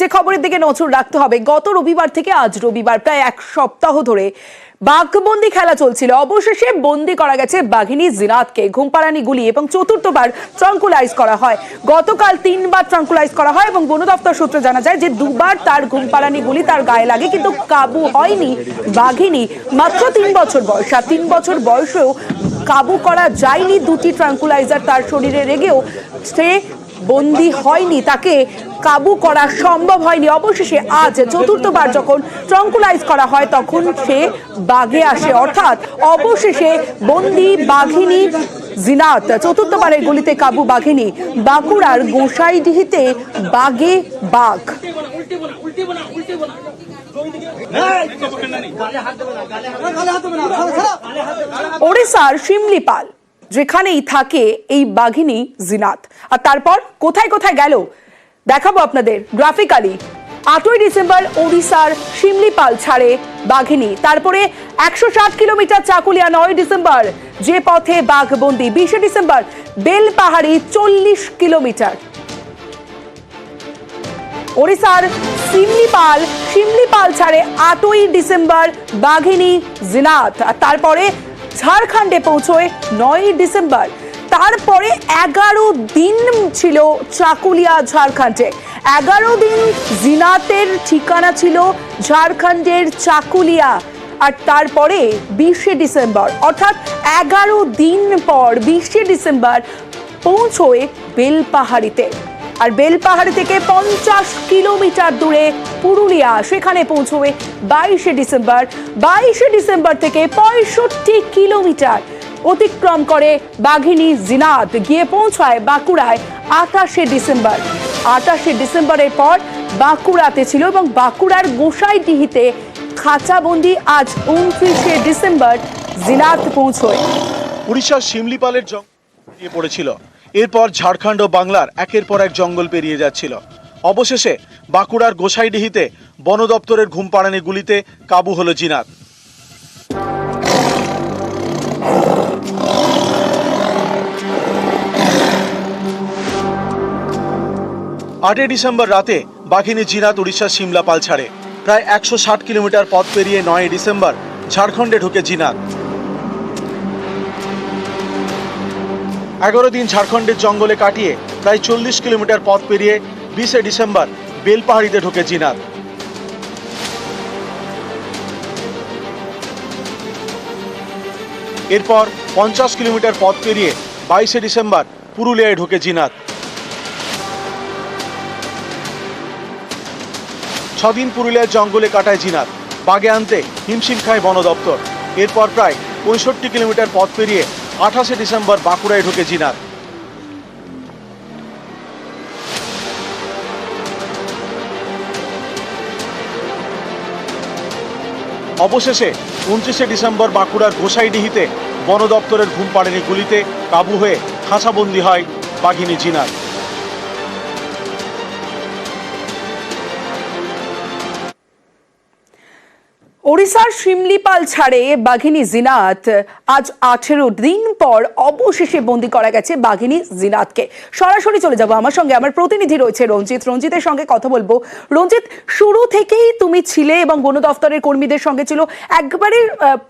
যে খবরের দিকে নজর রাখতে হবে, গত রবিবার থেকে আজ রবিবার প্রায় এক সপ্তাহ ধরে বাঘবন্দি খেলা চলছিল। অবশেষে বন্দি করা গেছে বাঘিনী জিনাতকে। ঘুমপাড়ানি গুলি এবং চতুর্থবার ট্রাঙ্কুলাইজ করা হয়। গতকাল তিনবার ট্রাঙ্কুলাইজ করা হয় এবং বন দপ্তর সূত্রে জানা যায় যে দুবার তার ঘুমপাড়ানি গুলি তার গায়ে লাগে কিন্তু কাবু হয়নি বাঘিনী। মাত্র তিন বছর বয়স আর তিন বছর বয়সেও কাবু করা যায়নি দুটি ট্রাঙ্কুলাইজার। তার শরীরে রেগেও সে বন্দি হয়নি তাকে কাবু করা সম্ভব হয়নি। অবশেষে আজ চতুর্থবার যখন ট্রাঙ্কুলাইজ করা হয় তখন সে বাঘে আসে। অর্থাৎ অবশেষে বন্দি বাঘিনী জিনাত চতুর্থবারের গলিতে কাবু বাঘিনী বাঁকুড়ার গোসাইডিহিতে বাঘে বাঘ। উল্টে বোনা উল্টে বোনা উল্টে বোনা ওড়িশার শিমলিপাল। যেখানেই থাকে এই বাঘিনী জিনাত। আর তারপর কোথায় কোথায় গেল? দেখাবো আপনাদের গ্রাফিক্যালি আটই ডিসেম্বর ওড়িশার শিমলিপাল ছাড়ে বাঘিনী। তারপরে একশো ষাট কিলোমিটার চাকুলিয়া নয় ডিসেম্বর যে পথে বাঘ বন্দি বিশে ডিসেম্বর বেলপাহাড়ি চল্লিশ কিলোমিটার। ওড়িশার সিমলিপাল সিমলিপাল ছাড়ে আটই ডিসেম্বর বাঘিনী জিনাত। আর তারপরে ঝাড়খণ্ডে পৌঁছয় নয়ই ডিসেম্বর। তারপরে এগারো দিন ছিল চাকুলিয়া ঝাড়খণ্ডে। এগারো দিন জিনাতের ঠিকানা ছিল ঝাড়খণ্ডের চাকুলিয়া। আর তারপরে বিশে ডিসেম্বর, অর্থাৎ এগারো দিন পর বিশে ডিসেম্বর পৌঁছয় বেলপাহাড়িতে। আর বেলপাহাড়ি থেকে পঞ্চাশ কিলোমিটার দূরে পুরুলিয়া, সেখানে পৌঁছবে বাইশে ডিসেম্বর। বাইশে ডিসেম্বর থেকে পঁয়ষট্টি কিলোমিটার অতিক্রম করে বাঘিনী জিনাত। গিয়ে পৌঁছায় বাঁকুড়ায় আঠাশে ডিসেম্বর। আঠাশে ডিসেম্বরের পর বাঁকুড়াতে ছিল এবং বাঁকুড়ার গোসাইডিহিতে খাঁচাবন্দি আজ উনত্রিশে ডিসেম্বর জিনাত পৌঁছয়। উড়িষ্যার শিমলিপালের জঙ্গল পড়েছিল। এরপর ঝাড়খণ্ড ও বাংলার একের পর এক জঙ্গল পেরিয়ে যাচ্ছিল। অবশেষে বাঁকুড়ার গোসাইডিহিতে বন দপ্তরের ঘুমপাড়ানি গুলিতে কাবু হলো জিনাত। আটই ডিসেম্বর রাতে বাঘিনী জিনাত উড়িষ্যার সিমলাপাল ছাড়ে। প্রায় একশো ষাট কিলোমিটার পথ পেরিয়ে নয় ডিসেম্বর ঝাড়খণ্ডে ঢুকে জিনাত। এগারো দিন ঝাড়খণ্ডের জঙ্গলে কাটিয়ে প্রায় চল্লিশ কিলোমিটার পথ পেরিয়ে বিশে ডিসেম্বর বেলপাহাড়িতে ঢোকে জিনাত। এরপর পঞ্চাশ কিলোমিটার পথ পেরিয়ে বাইশে ডিসেম্বর পুরুলিয়ায় ঢোকে জিনাত। ছদিন পুরুলিয়ার জঙ্গলে কাটায় জিনাত। বাগে আনতে হিমশিম খায় বন দপ্তর এরপর প্রায় পঁয়ষট্টি কিলোমিটার পথ পেরিয়ে আঠাশে ডিসেম্বর বাঁকুড়ায় ঢুকে জিনার। অবশেষে উনত্রিশে ডিসেম্বর বাঁকুড়ার গোসাইডিহিতে বন দপ্তরের ঘুম পাড়েনি গুলিতে কাবু হয়ে খাঁচাবন্দি হয় বাঘিনী জিনাত ওড়িশার শিমলিপাল ছাড়ে বাঘিনী জিনাত। আজ আঠেরো দিন পর অবশেষে বন্দি করা গেছে বাঘিনী জিনাতকে। সরাসরি চলে যাব আমার সঙ্গে। আমার প্রতিনিধি রয়েছে রঞ্জিত। রঞ্জিতের সঙ্গে কথা বলব। রঞ্জিত, শুরু থেকেই তুমি ছিলে এবং বন দফতরের কর্মীদের সঙ্গে ছিল। একবারে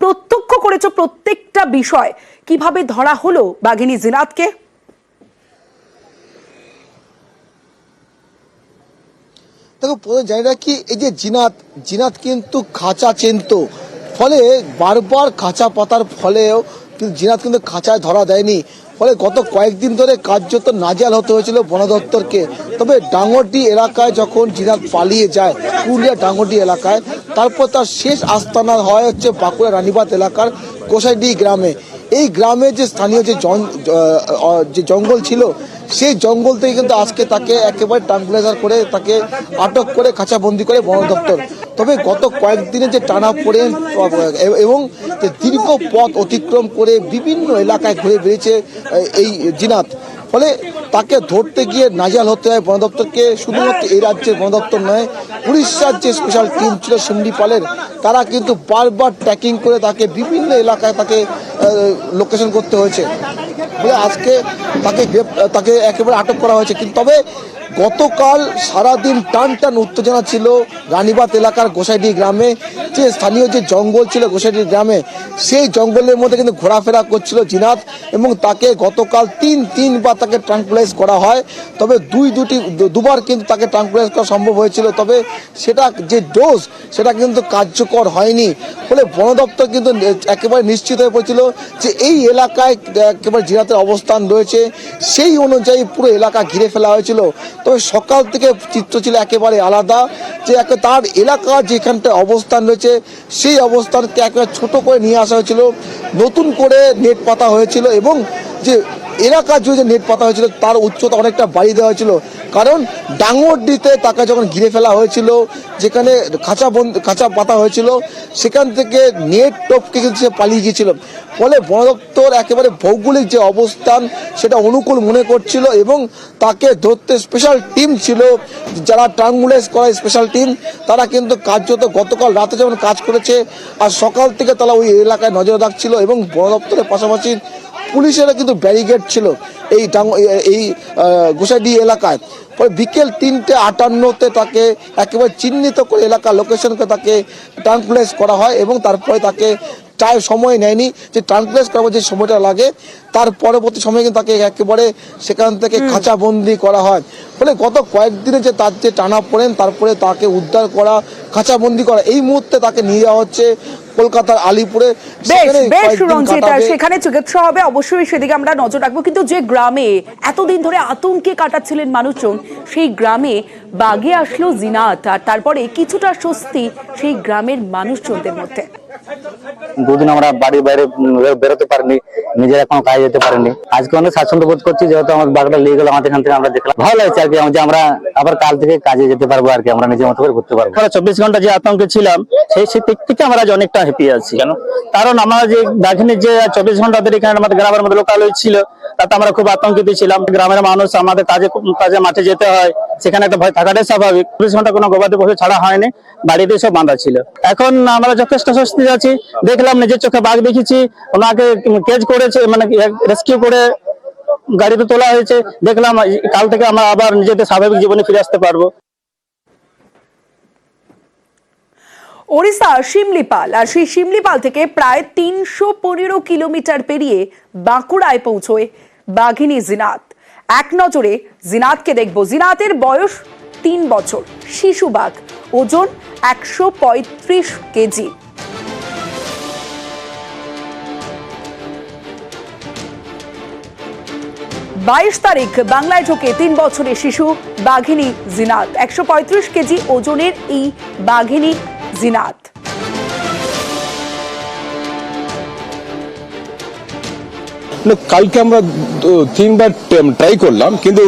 প্রত্যক্ষ করেছ প্রত্যেকটা বিষয়। কীভাবে ধরা হলো বাঘিনী জিনাতকে? দেখো প্রথমে জানি না কি এই যে জিনাত জিনাত কিন্তু খাঁচা চেনত ফলে বারবার খাঁচা পাতার ফলেও কিন্তু জিনাত কিন্তু খাঁচায় ধরা দেয়নি। ফলে গত কয়েকদিন ধরে কার্যত নাজাল হতে হয়েছিল বন দপ্তরকে তবে ডাঙ্গরডি এলাকায় যখন জিনাত পালিয়ে যায়, পুরুলিয়া ডাঙ্গরডি এলাকায়, তারপর তার শেষ আস্তানা হয় হচ্ছে বাঁকুড়া রানীবাদ এলাকার গোসাইডি গ্রামে। এই গ্রামে যে স্থানীয় যে জঙ্গল ছিল সেই জঙ্গল থেকে কিন্তু আজকে তাকে একেবারে ট্রাঙ্কুলাইজার করে তাকে আটক করে খাঁচাবন্দি করে বন দপ্তর। তবে গত কয়েকদিনে যে টানা পড়ে এবং যে দীর্ঘ পথ অতিক্রম করে বিভিন্ন এলাকায় ঘুরে আহ, এই জিনাত। ফলে তাকে ধরতে গিয়ে নাজাল হতে হয় বন দপ্তরকে। শুধুমাত্র এই রাজ্যের বন দপ্তর নয় উড়িষ্যার যে স্পেশাল টিম ছিল শিমলিপালের তারা কিন্তু বারবার ট্র্যাকিং করে তাকে বিভিন্ন এলাকায় তাকে লোকেশন করতে হয়েছে। বলে আজকে তাকে তাকে একেবারে আটক করা হয়েছে। কিন্তু তবে গতকাল সারাদিন টান টান উত্তেজনা ছিল রানীবাদ এলাকার গোসাইডি গ্রামে। যে স্থানীয় যে জঙ্গল ছিল গোসাইডি গ্রামে, সেই জঙ্গলের মধ্যে কিন্তু ঘোরাফেরা করছিল জিনাত এবং তাকে গতকাল তিন, তিনবার তাকে ট্রাঙ্কুলাইজ করা হয়। তবে দুই, দুটি দুবার কিন্তু তাকে ট্রাঙ্কুলাইজ করা সম্ভব হয়েছিল। তবে সেটা যে ডোজ সেটা কিন্তু কার্যকর হয়নি। ফলে বন দপ্তর কিন্তু একেবারে নিশ্চিত হয়ে পড়েছিল যে এই এলাকায় একেবারে জিনাতের অবস্থান রয়েছে। সেই অনুযায়ী পুরো এলাকা ঘিরে ফেলা হয়েছিল। তবে সকাল থেকে চিত্র ছিল একেবারে আলাদা যে একে তার এলাকা যেখানটা অবস্থান রয়েছে, সেই অবস্থানকে একেবারে ছোট করে নিয়ে আসা হয়েছিল। নতুন করে নেট পাতা হয়েছিল এবং যে এলাকা জুড়ে যে নেট পাতা হয়েছিল, তার উচ্চতা অনেকটা বাড়িয়ে দেওয়া হয়েছিল। কারণ ডাঙ্গরডিতে তাকে যখন ঘিরে ফেলা হয়েছিল, যেখানে খাঁচা বন, খাঁচা পাতা হয়েছিল, সেখান থেকে নেট টপকে কিন্তু সে পালিয়ে গিয়েছিল। ফলে বন দপ্তর একেবারে ভৌগোলিক যে অবস্থান, সেটা অনুকূল মনে করছিল এবং তাকে ধরতে স্পেশাল টিম ছিল। যারা ট্রাঙ্গুলাইজ করা স্পেশাল টিম তারা কিন্তু কার্যত গতকাল রাতে যেমন কাজ করেছে, আর সকাল থেকে তারা ওই এলাকায় নজর রাখছিল এবং বন দপ্তরের পাশাপাশি পুলিশেরা কিন্তু ব্যারিকেড ছিল এই এই গোসাইডি এলাকায়। পরে বিকেল তিনটে আটান্নতে তাকে একেবারে চিহ্নিত করে এলাকার লোকেশনকে তাকে ট্রান্সপ্লেস করা হয় এবং তারপরে তাকে টাইম সময় নেয়নি যে ট্রান্সপ্লেস করার যে সময়টা লাগে তার পরবর্তী সময় কিন্তু তাকে একেবারে সেখান থেকে খাঁচাবন্দি করা হয়। ফলে গত কয়েকদিনে যে তার যে টানা পড়েন তারপরে তাকে উদ্ধার করা খাঁচাবন্দি করা এই মুহূর্তে তাকে নিয়ে যাওয়া হচ্ছে কলকাতার আলিপুরে। সেখানে চিকিৎসা হবে অবশ্যই সেদিকে আমরা নজর রাখব। কিন্তু যে গ্রামে এতদিন ধরে আতঙ্কে কাটাচ্ছিলেন মানুষজন সেই গ্রামে বাগে আসলো জিনাত আর তারপরে কিছুটা স্বস্তি সেই গ্রামের মানুষজনদের মধ্যে। দুদিন আমরা বাড়ির বাইরে বেরোতে পারিনি নিজের এখন কাজে যেতে পারিনি। আজকে অনেক স্বাচ্ছন্দ্য বোধ করছি যেহেতু আমার বাঘটা লেগে গেল আমাদের এখান থেকে আমরা দেখলাম। ভালো লাগছে আর কি যে আমরা আবার কাল থেকে কাজে যেতে পারব আর কি আমরা নিজের মতো করে ঘুরতে পারব। আমরা চব্বিশ ঘণ্টা যে আতঙ্কে ছিলাম সেই সেই দিক থেকে আমরা আজ অনেকটা হ্যাপি আছি। কেন? কারণ আমরা যে দাক্ষিণের যে চব্বিশ ঘণ্টা ধরে এখানে আমাদের গ্রামের মধ্যে লোকাল ছিল তাতে আমরা খুব আতঙ্কিত ছিলাম। গ্রামের মানুষ আমাদের কাজে কাজে মাঠে যেতে হয় সেখানে একটা ভয় থাকাটাই স্বাভাবিক। চব্বিশ ঘণ্টা কোনো গবাদি পশু ছাড়া হয়নি বাড়িতে সব বাঁধা ছিল। এখন আমরা যথেষ্ট স্বস্তি আছি দেখলাম নিজের চোখে বাঘ দেখেছি, ওনাকে কেজ করেছে মানে রেস্কিউ করে গাড়িতে তোলা হয়েছে। দেখলাম, কাল থেকে আমরা আবার নিজেদের স্বাভাবিক জীবনে ফিরে আসতে পারব। ওড়িশা শিমলিপাল, আর সেই শিমলিপাল থেকে প্রায় তিনশো পনেরো কিলোমিটার পেরিয়ে বাঁকুড়ায় পৌঁছয় বাঘিনী জিনাত। এক নজরে জিনাতকে দেখব। জিনাতের বয়স তিন বছর। শিশু বাঘ। ওজন একশো পঁয়ত্রিশ কেজি। বাইশ তারিখ বাংলায় ঢোকে তিন বছরের শিশু বাঘিনী জিনাত। একশো পঁয়ত্রিশ কেজি ওজনের এই বাঘিনী জিনাত। না, কালকে আমরা তিনবার ট্রাই করলাম কিন্তু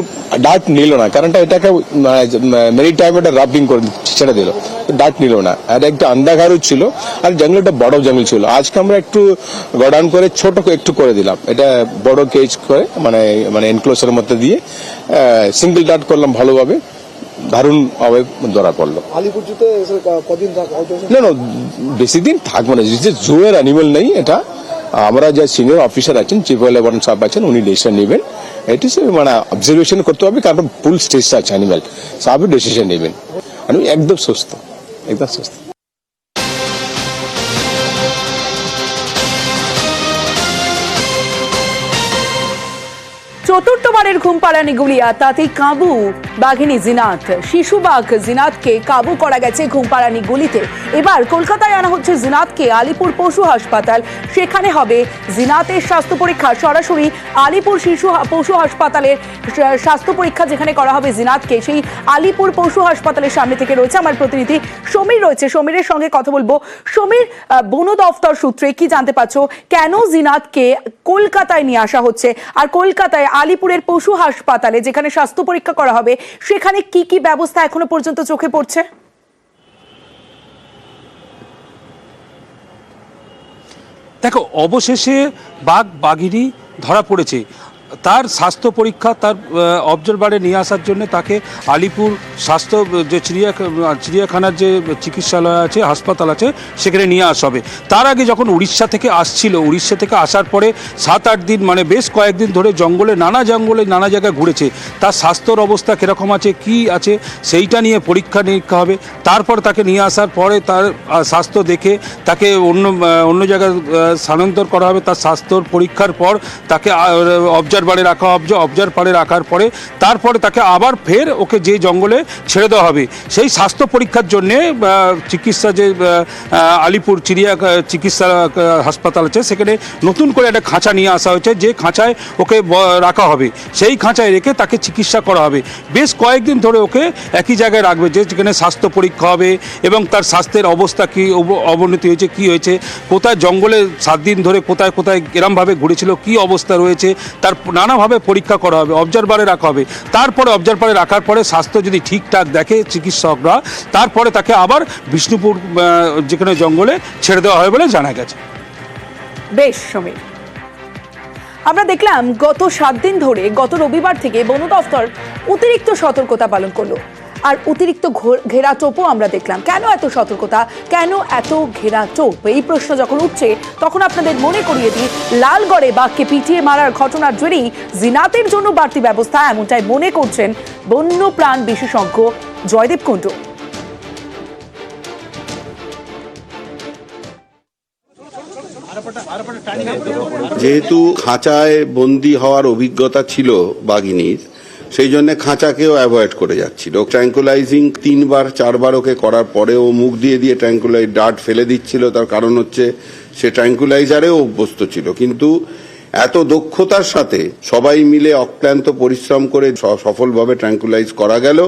ডাট নিল না কারণটা এটাকে মেরি টাইম এটা রাবিং করে ছেড়ে দিল ডাট নিল না। আর একটা আন্দাঘারও ছিল আর জঙ্গলটা বড় জঙ্গল ছিল। আজকে আমরা একটু গডাউন করে ছোট একটু করে দিলাম। এটা বড় কেজ করে মানে মানে এনক্লোজারের মধ্যে দিয়ে সিঙ্গেল ডাট করলাম ভালোভাবে। দারুণ ভাবে ধরা পড়ল। না না বেশি দিন থাকব না যে জুয়ের অ্যানিমেল নেই এটা আমরা যে সিনিয়র অফিসার আছেন চিফ ইলেভেন সাহেব আছেন, উনি ডিসিশন নেবেন। এটি মানে অবজারভেশন করতে হবে, কারণ ফুল স্টেজ আছে অ্যানিমেল সাহেব ডিসিশন নেবেন। আমি একদম সুস্থ। একদম সুস্থ। চতুর্থবারের ঘুম পাড়ানি গুলিয়া, তাতে কাবু। বাঘিনী জিনাত। শিশু বাঘ জিনাতকে কাবু করা গেছে ঘুমপাড়ানি গুলিতে। এবার কলকাতায় আনা হচ্ছে জিনাতকে আলিপুর পশু হাসপাতাল। সেখানে হবে জিনাতের স্বাস্থ্য পরীক্ষা। সরাসরি আলিপুর শিশু পশু হাসপাতালের স্বাস্থ্য পরীক্ষা যেখানে করা হবে জিনাতকে, সেই আলিপুর পশু হাসপাতালের সামনে থেকে রয়েছে আমার প্রতিনিধি সমীর রয়েছে। সমীরের সঙ্গে কথা বলব। সমীর বন দফতর সূত্রে কি জানতে পারছ? কেন জিনাতকে কলকাতায় নিয়ে আসা হচ্ছে? আর কলকাতায় আলিপুরের পশু হাসপাতালে যেখানে স্বাস্থ্য পরীক্ষা করা হবে সেখানে কি কি ব্যবস্থা এখনও পর্যন্ত চোখে পড়ছে? দেখো অবশেষে বাঘ বাঘিনী ধরা পড়েছে। তার স্বাস্থ্য পরীক্ষা তার অবজারভারে নিয়ে আসার জন্য তাকে আলিপুর স্বাস্থ্য, যে চিড়িয়া, চিড়িয়াখানার যে চিকিৎসালয় আছে, হাসপাতাল আছে, সেখানে নিয়ে আসা হবে। তার আগে যখন উড়িষ্যা থেকে আসছিল, উড়িষ্যা থেকে আসার পরে সাত আট দিন মানে বেশ কয়েকদিন ধরে জঙ্গলে, নানা জঙ্গলে নানা জায়গায় ঘুরেছে। তার স্বাস্থ্যর অবস্থা কীরকম আছে, কি আছে, সেইটা নিয়ে পরীক্ষা নিরীক্ষা হবে। তারপর তাকে নিয়ে আসার পরে তার স্বাস্থ্য দেখে তাকে অন্য অন্য জায়গায় স্থানান্তর করা হবে। তার স্বাস্থ্যর পরীক্ষার পর তাকে অবজারভারে রাখা হবে অবজারভারে রাখার পরে তারপরে তাকে আবার ফের ওকে যে জঙ্গলে ছেড়ে দেওয়া হবে। সেই স্বাস্থ্য পরীক্ষার জন্যে চিকিৎসা যে আলিপুর চিড়িয়া চিকিৎসা হাসপাতাল আছে, সেখানে নতুন করে একটা খাঁচা নিয়ে আসা হয়েছে, যে খাঁচায় ওকে রাখা হবে। সেই খাঁচায় রেখে তাকে চিকিৎসা করা হবে। বেশ কয়েকদিন ধরে ওকে একই জায়গায় রাখবে, যে যেখানে স্বাস্থ্য পরীক্ষা হবে এবং তার স্বাস্থ্যের অবস্থা কী, অব- অবনতি হয়েছে, কি হয়েছে, কোথায় জঙ্গলে সাত দিন ধরে কোথায় কোথায় এরমভাবে ঘুরেছিল, কি অবস্থা রয়েছে, তার নানাভাবে পরীক্ষা করা হবে অবজারভারে রাখা হবে। তারপরে অবজারভারে রাখার পরে স্বাস্থ্য যদি ঠিকঠাক দেখে চিকিৎসকরা, তারপরে তাকে আবার বিষ্ণুপুর যেখানে জঙ্গলে ছেড়ে দেওয়া হবে বলে জানা গেছে। বেশ, সমীর। আমরা দেখলাম গত সাত দিন ধরে, গত রবিবার থেকে বন দফতর অতিরিক্ত সতর্কতা পালন করল। আর অতিরিক্ত ঘেরা টোপও আমরা দেখলাম। কেন এত সতর্কতা? কেন এত ঘেরা টোপ? এই প্রশ্ন যখন উঠছে, তখন আপনাদের মনে করিয়ে দিই, লালগড়ে বাঘকে পিটিয়ে মারার ঘটনার জেরেই জিনাতের জন্য বাড়তি ব্যবস্থা এমনটাই মনে করছেন বন্য প্রাণ বিশেষজ্ঞ জয়দেব কুণ্ডু। যেহেতু খাঁচায় বন্দি হওয়ার অভিজ্ঞতা ছিল বাঘিনীর সেই জন্য খাঁচাকেও অ্যাভয়েড করে যাচ্ছিল। ট্র্যাঙ্কুলাইজিং তিনবার, চারবার ওকে করার পরে ও মুখ দিয়ে দিয়ে ট্র্যাঙ্কুলাইজ ডার্ট ফেলে দিচ্ছিল। তার কারণ হচ্ছে সে ট্র্যাঙ্কুলাইজারেও অভ্যস্ত ছিল। কিন্তু এত দক্ষতার সাথে সবাই মিলে অক্লান্ত পরিশ্রম করে সফলভাবে ট্র্যাঙ্কুলাইজ করা গেল।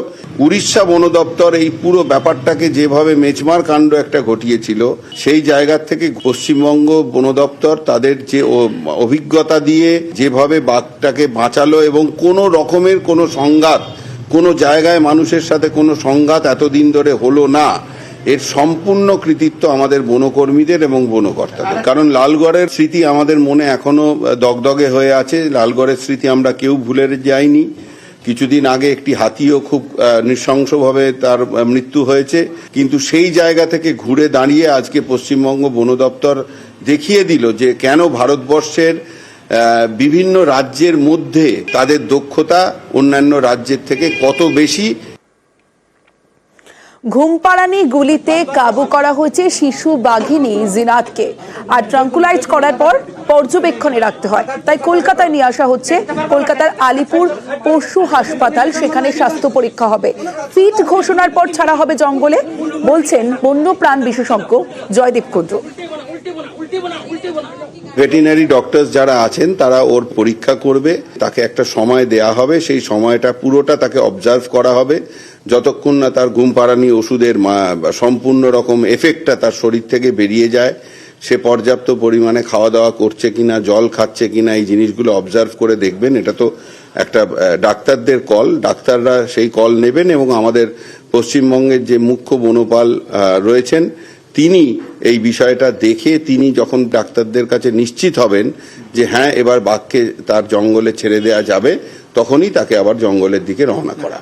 উড়িষ্যা বন দপ্তর এই পুরো ব্যাপারটাকে যেভাবে মেজমার কাণ্ড একটা ঘটিয়েছিল, সেই জায়গা থেকে পশ্চিমবঙ্গ বন দপ্তর তাদের যে অভিজ্ঞতা দিয়ে যেভাবে বাঘটাকে বাঁচালো এবং কোনো রকমের কোনো সংঘাত, কোনো জায়গায় মানুষের সাথে কোনো সংঘাত এতদিন ধরে হলো না। এর সম্পূর্ণ কৃতিত্ব আমাদের বনকর্মীদের এবং বনকর্তাদের। কারণ লালগড়ের স্মৃতি আমাদের মনে এখনও দগদগে হয়ে আছে। লালগড়ের স্মৃতি আমরা কেউ ভুলে যাইনি। কিছুদিন আগে একটি হাতিও খুব নৃশংসভাবে তার মৃত্যু হয়েছে। কিন্তু সেই জায়গা থেকে ঘুরে দাঁড়িয়ে আজকে পশ্চিমবঙ্গ বন দপ্তর দেখিয়ে দিল যে কেন ভারতবর্ষের বিভিন্ন রাজ্যের মধ্যে তাদের দক্ষতা অন্যান্য রাজ্যের থেকে কত বেশি ঘুমপাড়ানি গুলিতে কাবু করা হয়েছে শিশু বাঘিনী জিনাতকে। আর ট্রাঙ্কুলাইজ করার পর পর্যবেক্ষণে রাখতে হয়। তাই কলকাতায় নিয়ে আসা হচ্ছে। কলকাতার আলিপুর পশু হাসপাতাল, সেখানে স্বাস্থ্য পরীক্ষা হবে। ফিট ঘোষণার পর ছাড়া হবে জঙ্গলে, বলছেন বন্য প্রাণ বিশেষজ্ঞ জয়দীপ কুদ্র ভেটেরিনারি ডক্টরস যারা আছেন, তারা ওর পরীক্ষা করবে। তাকে একটা সময় দেয়া হবে। সেই সময়টা পুরোটা তাকে অবজার্ভ করা হবে। যতক্ষণ না তার ঘুম পাড়ানি ওষুধের সম্পূর্ণ রকম এফেক্টটা তার শরীর থেকে বেরিয়ে যায়, সে পর্যাপ্ত পরিমাণে খাওয়া দাওয়া করছে কিনা, জল খাচ্ছে কিনা, এই জিনিসগুলো অবজার্ভ করে দেখবেন। এটা তো একটা ডাক্তারদের কল ডাক্তাররা সেই কল নেবেন এবং আমাদের পশ্চিমবঙ্গের যে মুখ্য বনপাল রয়েছেন, তিনি এই বিষয়টা দেখে তিনি যখন ডাক্তারদের কাছে নিশ্চিত হবেন যে হ্যাঁ এবার বাঘকে তার জঙ্গলে ছেড়ে দেয়া যাবে, তখনই তাকে আবার জঙ্গলের দিকে রওনা করা।